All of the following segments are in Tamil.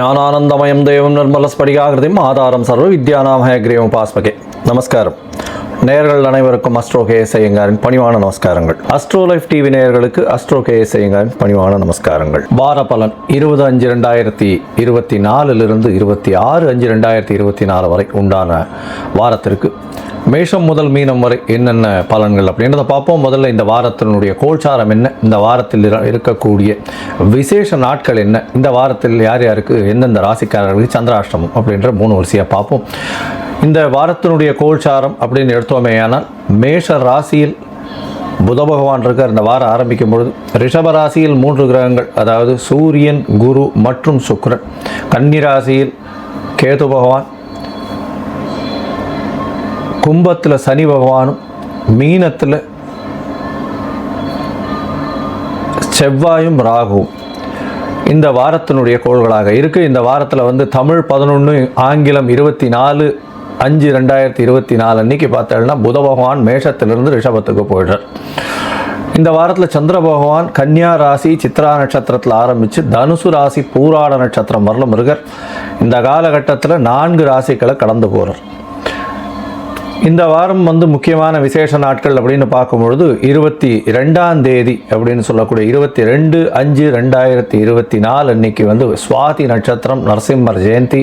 ஞானானந்தமயம் தேவம் நிர்மலஸ்படிகாகிருதிம் ஆதாரம் சர்வ வித்யாநாமய கிரீவம் பாஸ்மகே. நமஸ்காரம். நேயர்கள் அனைவருக்கும் அஸ்ட்ரோ கேஎஸ் ஐயங்காரின் பணிவான நமஸ்காரங்கள். அஸ்ட்ரோ லைஃப் டிவி நேயர்களுக்கு அஸ்ட்ரோ கேஎஸ் ஐயங்காரின் பணிவான நமஸ்காரங்கள். வார பலன் இருபது அஞ்சு ரெண்டாயிரத்தி இருபத்தி நாலுலிருந்து இருபத்தி ஆறு அஞ்சு ரெண்டாயிரத்தி இருபத்தி நாலு வரை உண்டான வாரத்திற்கு மேஷம் முதல் மீனம் வரை என்னென்ன பலன்கள் அப்படின்றத பார்ப்போம். முதல்ல இந்த வாரத்தினுடைய கோல்சாரம் என்ன? இந்த வாரத்தில் இருக்கக்கூடிய விசேஷ நாட்கள் என்ன? இந்த வாரத்தில் யார் யாருக்கு எந்தெந்த ராசிக்காரர்களுக்கு சந்திராஷ்டமம் அப்படின்ற மூணு வரிசையாக பார்ப்போம். இந்த வாரத்தினுடைய கோல்சாரம் அப்படின்னு எடுத்தோமேயானால் மேஷ ராசியில் புத பகவான் இருக்கார். இந்த வாரம் ஆரம்பிக்கும் பொழுது ரிஷப ராசியில் மூன்று கிரகங்கள் அதாவது சூரியன் குரு மற்றும் சுக்ரன் கன்னி ராசியில் கேது பகவான் கும்பத்தில் சனி பகவானும் மீனத்தில் செவ்வாயும் ராகுவும் இந்த வாரத்தினுடைய கோள்களாக இருக்குது இந்த வாரத்தில் வந்து தமிழ் பதினொன்று ஆங்கிலம் இருபத்தி நாலு அஞ்சு ரெண்டாயிரத்தி இருபத்தி நாலு அன்னைக்கு பார்த்தோம்னா புத பகவான் மேஷத்திலிருந்து ரிஷபத்துக்கு போயிடுறார். இந்த வாரத்தில் சந்திர பகவான் கன்னியா ராசி சித்ரா நட்சத்திரத்தில் ஆரம்பித்து தனுசு ராசி பூராட நட்சத்திரம் வரலும் முருகர் இந்த காலகட்டத்தில் நான்கு ராசிகளை கடந்து போகிறார் இந்த வாரம் வந்து முக்கியமான விசேஷ நாட்கள் அப்படின்னு பார்க்கும்பொழுது இருபத்தி ரெண்டாம் தேதி அப்படின்னு சொல்லக்கூடிய இருபத்தி ரெண்டு அஞ்சு ரெண்டாயிரத்தி இருபத்தி நாலு அன்னைக்கு வந்து சுவாதி நட்சத்திரம் நரசிம்மர் ஜெயந்தி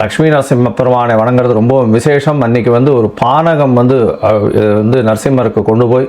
லக்ஷ்மி நரசிம்ம பெருமானை வணங்குறது ரொம்ப விசேஷம். அன்னைக்கு வந்து ஒரு பானகம் வந்து வந்து நரசிம்மருக்கு கொண்டு போய்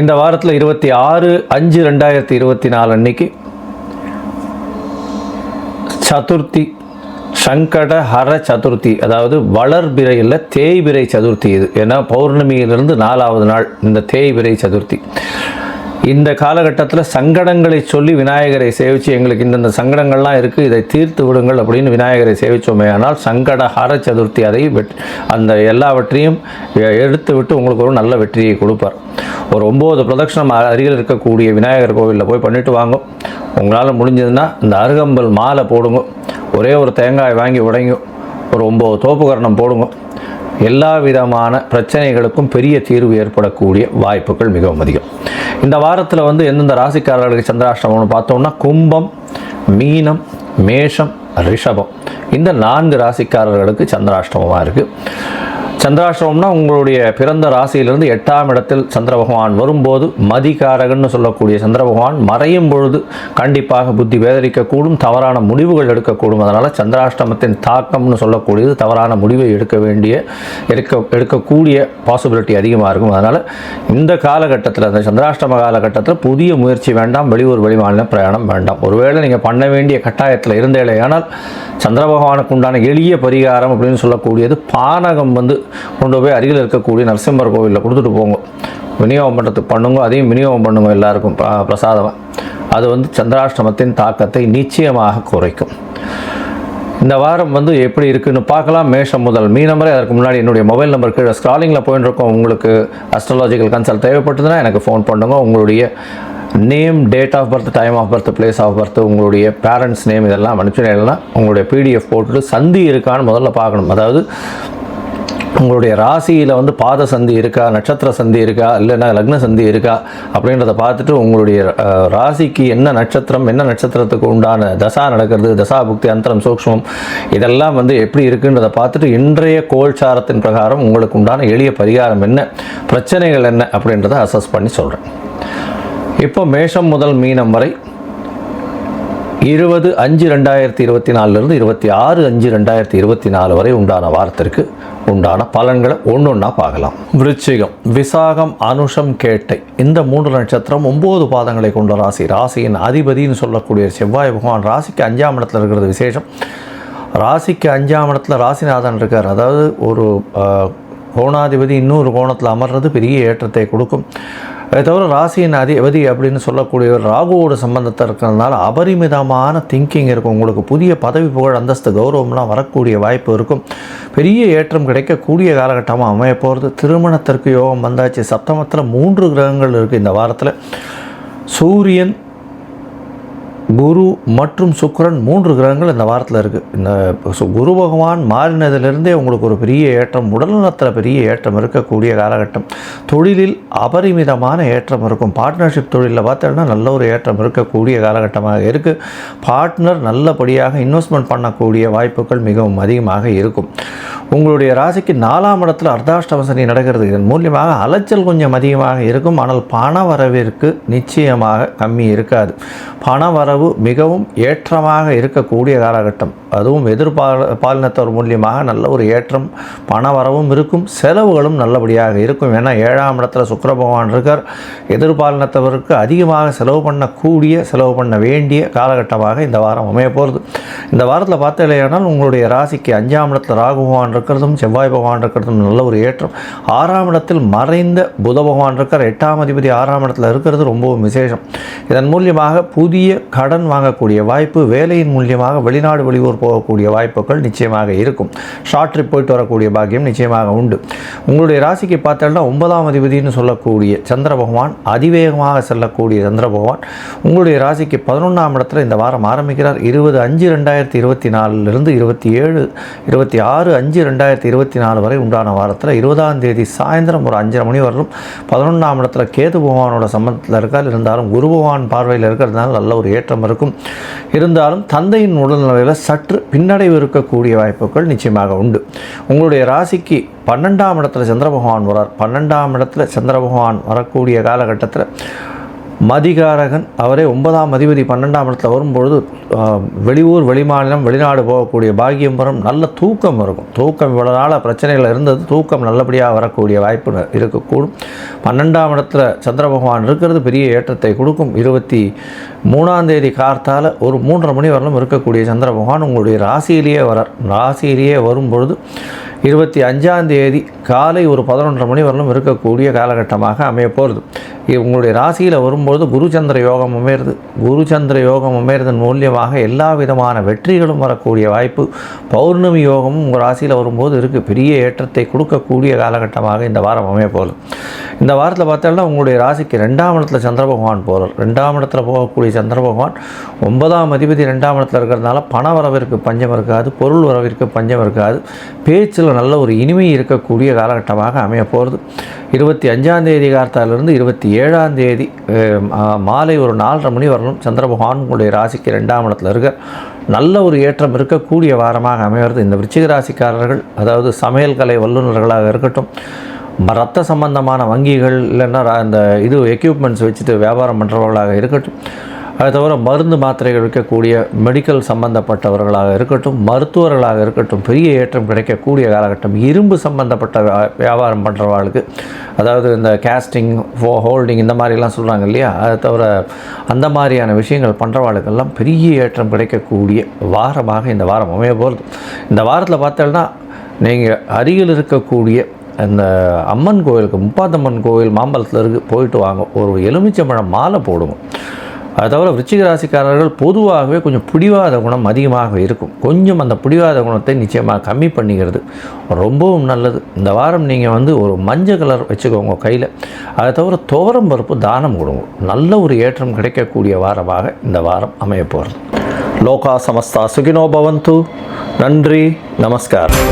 இந்த வாரத்தில் இருபத்தி ஆறு அஞ்சு ரெண்டாயிரத்தி இருபத்தி நாலு அன்னைக்கு சதுர்த்தி சங்கட ஹர சதுர்த்தி அதாவது வளர்பிறை தேய்பிரை சதுர்த்தி இது. ஏன்னா பௌர்ணமியிலிருந்து நாலாவது நாள் இந்த தேய்பிரை சதுர்த்தி. இந்த காலகட்டத்தில் சங்கடங்களை சொல்லி விநாயகரை சேவித்து எங்களுக்கு இந்தந்த சங்கடங்கள்லாம் இருக்குது இதை தீர்த்து விடுங்கள் அப்படின்னு விநாயகரை சேவித்தோமே ஆனால் சங்கட ஹர சதுர்த்தி அதை வெட் அந்த எல்லாவற்றையும் எடுத்து விட்டு உங்களுக்கு ஒரு நல்ல வெற்றியை கொடுப்பார். ஒரு ஒம்பது பிரதட்சணம் அருகில் இருக்கக்கூடிய விநாயகர் கோவிலில் போய் பண்ணிட்டு வாங்க. உங்களால் முடிஞ்சதுன்னா இந்த அருகம்பல் மாலை போடுங்க. ஒரே ஒரு தேங்காய் வாங்கி உடைங்க. ஒரு ஒம்பது தோப்புக்கரணம் போடுங்க. எல்லா விதமான பிரச்சனைகளுக்கும் பெரிய தீர்வு ஏற்படக்கூடிய வாய்ப்புகள் மிகவும் அதிகம். இந்த வாரத்தில் வந்து எந்தெந்த ராசிக்காரர்களுக்கு சந்திராஷ்டமம்னு பார்த்தோம்னா கும்பம் மீனம் மேஷம் ரிஷபம். இந்த நான்கு ராசிக்காரர்களுக்கு சந்திராஷ்டமமாக இருக்குது சந்திராஷ்டமம்னா உங்களுடைய பிறந்த ராசியிலிருந்து எட்டாம் இடத்தில் சந்திர பகவான் வரும்போது மதிகாரகன்னு சொல்லக்கூடிய சந்திர பகவான் மறையும் பொழுது கண்டிப்பாக புத்தி வேதரிக்கக்கூடும் தவறான முடிவுகள் எடுக்கக்கூடும். அதனால் சந்திராஷ்டமத்தின் தாக்கம்னு சொல்லக்கூடியது தவறான முடிவை எடுக்க வேண்டிய எடுக்க எடுக்கக்கூடிய பாசிபிலிட்டி அதிகமாக இருக்கும். அதனால் இந்த காலகட்டத்தில் அந்த சந்திராஷ்டம காலகட்டத்தில் புதிய முயற்சி வேண்டாம் வெளியூர் வெளிமாநில பிரயாணம் வேண்டாம். ஒருவேளை நீங்கள் பண்ண வேண்டிய கட்டாயத்தில் இருந்தேலே ஆனால் சந்திர பகவானுக்கு உண்டான எளிய பரிகாரம் அப்படின்னு சொல்லக்கூடியது பானகம் வந்து கொண்டு போய் அருகில் இருக்கக்கூடிய நரசிம்மர் கோவிலில் கொடுத்துட்டு போங்க. விநியோகம் பண்ணுறதுக்கு பண்ணுங்க. அதையும் விநியோகம் பண்ணுங்க எல்லாருக்கும் ப- அது வந்து சந்திராஷ்டமத்தின் தாக்கத்தை நிச்சயமாக குறைக்கும். இந்த வாரம் வந்து எப்படி இருக்குன்னு பார்க்கலாம். மேஷம் முதல் மீனம் வரை. அதற்கு முன்னாடி என்னுடைய மொபைல் நம்பர் கீழே ஸ்க்ராலிங்கில் போயின்னு இருக்கோம் உங்களுக்கு அஸ்ட்ராலாஜிக்கல் கன்சல்ட் தேவைப்பட்டதுன்னா எனக்கு ஃபோன் பண்ணுங்க. உங்களுடைய name date of birth time of birth place of birth உங்களுடைய பேரண்ட்ஸ் நேம் இதெல்லாம் அனுப்பிச்சுனா உங்களுடைய பிடிஎஃப் போட்டுட்டு சந்தி இருக்கான்னு முதல்ல பார்க்கணும். அதாவது உங்களுடைய ராசியில் வந்து பாத சந்தி இருக்கா நட்சத்திர சந்தி இருக்கா இல்லைன்னா லக்ன சந்தி இருக்கா அப்படின்றத பார்த்துட்டு உங்களுடைய ராசிக்கு என்ன நட்சத்திரம் என்ன நட்சத்திரத்துக்கு உண்டான தசா நடக்கிறது தசா புக்தி அந்தரம் சூக்ஷ்மம் இதெல்லாம் வந்து எப்படி இருக்குன்றதை பார்த்துட்டு இன்றைய கோல்சாரத்தின் பிரகாரம் உங்களுக்கு உண்டான எளிய பரிகாரம் என்ன பிரச்சனைகள் என்ன அப்படின்றத அசஸ் பண்ணி சொல்கிறேன் இப்போ மேஷம் முதல் மீனம் வரை இருபது அஞ்சு ரெண்டாயிரத்தி இருபத்தி நாலுலேருந்து இருபத்தி ஆறு அஞ்சு ரெண்டாயிரத்தி இருபத்தி நாலு வரை உண்டான வாரத்திற்கு உண்டான பலன்களை ஒன்று ஒன்றா பார்க்கலாம். விருச்சிகம் விசாகம் அனுஷம் கேட்டை. இந்த மூன்று நட்சத்திரம் ஒம்பது பாதங்களை கொண்ட ராசி. ராசியின் அதிபதின்னு சொல்லக்கூடிய செவ்வாய் பகவான் ராசிக்கு அஞ்சாம் இடத்துல இருக்கிறது விசேஷம். ராசிக்கு அஞ்சாம் இடத்துல ராசிநாதன் இருக்கார். அதாவது ஒரு கோணாதிபதி இன்னொரு கோணத்தில் அமர்றது பெரிய ஏற்றத்தை கொடுக்கும். அதை தவிர ராசியின் அதிபதி அப்படின்னு சொல்லக்கூடியவர் ராகுவோட சம்பந்தத்தை இருக்கிறதுனால அபரிமிதமான திங்கிங் இருக்கும். உங்களுக்கு புதிய பதவி புகழ் அந்தஸ்து கௌரவம்லாம் வரக்கூடிய வாய்ப்பு இருக்கும். பெரிய ஏற்றம் கிடைக்கக்கூடிய காலகட்டமாக அமைய போகிறது திருமணத்திற்கு யோகம் வந்தாச்சு. சப்தமத்தில் மூன்று கிரகங்கள் இருக்குது இந்த வாரத்தில். சூரியன் குரு மற்றும் சுக்கரன் மூன்று கிரகங்கள் இந்த வாரத்தில் இருக்குது இந்த சு- குரு பகவான் மாறினதிலிருந்தே உங்களுக்கு ஒரு பெரிய ஏற்றம் உடல்நலத்தில் பெரிய ஏற்றம் இருக்கக்கூடிய காலகட்டம். தொழிலில் அபரிமிதமான ஏற்றம் இருக்கும். பார்ட்னர்ஷிப் தொழிலில் பார்த்தோன்னா நல்ல ஒரு ஏற்றம் இருக்கக்கூடிய காலகட்டமாக இருக்குது பார்ட்னர் நல்லபடியாக இன்வெஸ்ட்மெண்ட் பண்ணக்கூடிய வாய்ப்புகள் மிகவும் அதிகமாக இருக்கும். உங்களுடைய ராசிக்கு நாலாம் இடத்தில் அர்த்தாஷ்டம சனி நடக்கிறது. இதன் மூலியமாக அலைச்சல் கொஞ்சம் அதிகமாக இருக்கும். ஆனால் பண வரவிற்கு நிச்சயமாக கம்மி இருக்காது. பண வரவு மிகவும் ஏற்றமாக இருக்கக்கூடிய காலகட்டம். அதுவும் எதிர்பால் பாலினத்தவர் மூலியமாக நல்ல ஒரு ஏற்றம் பண வரவும் இருக்கும் செலவுகளும் நல்லபடியாக இருக்கும். ஏன்னா ஏழாம் இடத்துல சுக்கர பகவான் இருக்கார். எதிர்பாலினத்தவருக்கு அதிகமாக செலவு பண்ணக்கூடிய செலவு பண்ண வேண்டிய காலகட்டமாக இந்த வாரம் அமைய போகிறது இந்த வாரத்தில் பார்த்தீங்கன்னா உங்களுடைய ராசிக்கு அஞ்சாம் இடத்துல ராகு பகவான் இருக்கிறதும் செவ்வாய் பகவான் இருக்கிறதும் நல்ல ஒரு ஏற்றம். ஆறாம் இடத்தில் மறைந்த புத பகவான் இருக்கார். எட்டாம் அதிபதி ஆறாம் இடத்துல இருக்கிறது ரொம்பவும் விசேஷம். இதன் மூலியமாக புதிய கடன் வாங்கக்கூடிய வாய்ப்பு வேலையின் மூலியமாக வெளிநாடு வெளியூர் போகக்கூடிய வாய்ப்புகள் நிச்சயமாக இருக்கும். ஷார்ட் ட்ரிப் போயிட்டு வரக்கூடிய பாக்கியம் நிச்சயமாக உண்டு. உங்களுடைய ராசிக்கு பார்த்தோம்னா ஒன்பதாம் அதிபதினு சொல்லக்கூடிய சந்திர பகவான் அதிவேகமாக செல்லக்கூடிய சந்திர பகவான் உங்களுடைய ராசிக்கு பதினொன்றாம் இடத்துல இந்த வாரம் ஆரம்பிக்கிறார். இருபது அஞ்சு ரெண்டாயிரத்தி இருபத்தி நாலுலேருந்து இருபத்தி ஏழு இருபத்தி ஆறு அஞ்சு ரெண்டாயிரத்தி இருபத்தி நாலு வரை உண்டான வாரத்தில் இருபதாம் தேதி சாயந்தரம் ஒரு அஞ்சரை மணி வரலும் பதினொன்றாம் இடத்துல கேது பகவானோட சம்பந்தத்தில் இருக்கார். இருந்தாலும் குரு பகவான் பார்வையில் இருக்கிறதுனால நல்ல ஒரு ஏற்றம் இருக்கும். இருந்தாலும் தந்தையின் உடல்நிலையில் சற்று பின்னடைவு இருக்கக்கூடிய வாய்ப்புகள் நிச்சயமாக உண்டு. உங்களுடைய ராசிக்கு பன்னெண்டாம் இடத்துல சந்திர பகவான் வரார். பன்னெண்டாம் இடத்துல சந்திர பகவான் வரக்கூடிய காலகட்டத்தில் மதிகாரகன் அவரே ஒன்பதாம் அதிபதி பன்னெண்டாம் இடத்துல வரும்பொழுது வெளியூர் வெளிமாநிலம் வெளிநாடு போகக்கூடிய பாகியம்பரம் வரும் நல்ல தூக்கம் இருக்கும். தூக்கம் இவ்வளோ நாளாக பிரச்சனைகள் இருந்தது தூக்கம் நல்லபடியாக வரக்கூடிய வாய்ப்பு இருக்கக்கூடும். பன்னெண்டாம் இடத்துல சந்திர பகவான் இருக்கிறது பெரிய ஏற்றத்தை கொடுக்கும். இருபத்தி மூணாம் தேதி ஒரு மூன்றரை மணி வரலும் இருக்கக்கூடிய சந்திர பகவான் உங்களுடைய ராசியிலேயே வரார். ராசியிலேயே வரும்பொழுது இருபத்தி அஞ்சாம் தேதி காலை ஒரு பதினொன்றரை மணி வரலும் இருக்கக்கூடிய காலகட்டமாக அமையப்போகிறது உங்களுடைய ராசியில் வரும்பொழுது குருச்சந்திர யோகம் அமையிறது. குருச்சந்திர யோகம் அமையிறதன் மூலியமாக எல்லா விதமான வெற்றிகளும் வரக்கூடிய வாய்ப்பு. பௌர்ணமி யோகமும் உங்கள் ராசியில் வரும்போது இருக்குது பெரிய ஏற்றத்தை கொடுக்கக்கூடிய காலகட்டமாக இந்த வாரம் அமைப்போகிறது இந்த வாரத்தில் பார்த்தோம்னா உங்களுடைய ராசிக்கு ரெண்டாம் இடத்துல சந்திர பகவான் போகிறார் ரெண்டாம் இடத்துல போகக்கூடிய சந்திர பகவான் ஒன்பதாம் அதிபதி ரெண்டாம் இடத்துல இருக்கிறதுனால பண வரவிற்கு பஞ்சம் இருக்காது. பொருள் வரவிற்கு பஞ்சம் இருக்காது. பேச்சில் நல்ல ஒரு இனிமை இருக்கக்கூடிய காலகட்டமாக அமைய போகிறது இருபத்தி அஞ்சாந்தேதி காலத்தாலிருந்து இருபத்தி ஏழாம் தேதி மா- மாலை ஒரு நாலரை மணி வரணும் சந்திர பகவான் உங்களுடைய ராசிக்கு ரெண்டாம் இடத்துல இருக்க நல்ல ஒரு ஏற்றம் இருக்கக்கூடிய வாரமாக அமைகிறது இந்த விருச்சிக ராசிக்காரர்கள் அதாவது சமையல் கலை வல்லுநர்களாக இருக்கட்டும் ரத்த சம்பந்தமான வங்கிகள் இல்லைன்னா ர- இது எக்யூப்மெண்ட்ஸ் வச்சுட்டு வியாபாரம் பண்ணுறவர்களாக இருக்கட்டும் அது தவிர மருந்து மாத்திரைகள் விற்கக்கூடிய மெடிக்கல் சம்பந்தப்பட்டவர்களாக இருக்கட்டும் மருத்துவர்களாக இருக்கட்டும் பெரிய ஏற்றம் கிடைக்கக்கூடிய காலகட்டம் இரும்பு சம்பந்தப்பட்ட வியா- வியாபாரம் பண்ணுறவர்களுக்கு அதாவது இந்த கேஸ்டிங் ஃபோ ஹோல்டிங் இந்த மாதிரிலாம் சொல்கிறாங்க இல்லையா? அதை தவிர அந்த மாதிரியான விஷயங்கள் பண்ணுறவாளுக்கெல்லாம் பெரிய ஏற்றம் கிடைக்கக்கூடிய வாரமாக இந்த வாரம் அமைய போகிறது இந்த வாரத்தில் பார்த்தோம்னா நீங்கள் அருகில் இருக்கக்கூடிய அந்த அம்மன் கோயிலுக்கு முப்பாத்தம்மன் கோயில் மாம்பலத்தில் இருக்கு போயிட்டு வாங்க. ஒரு எலுமிச்சம்பழம் மாலை போடுங்க அது தவிர விருச்சிக ராசிக்காரர்கள் பொதுவாகவே கொஞ்சம் பிடிவாத குணம் அதிகமாக இருக்கும். கொஞ்சம் அந்த பிடிவாத குணத்தை நிச்சயமாக கம்மி பண்ணிக்கிறது. ரொம்பவும் நல்லது. இந்த வாரம் நீங்கள் வந்து ஒரு மஞ்சள் கலர் வச்சுக்கோங்க கையில். அதை தவிர துவரம் பருப்பு தானம் கொடுங்க. நல்ல ஒரு ஏற்றம் கிடைக்கக்கூடிய வாரமாக இந்த வாரம் அமைய போகிறது. லோகா சமஸ்தா சுகினோ பவந்து. நன்றி. நமஸ்காரம்.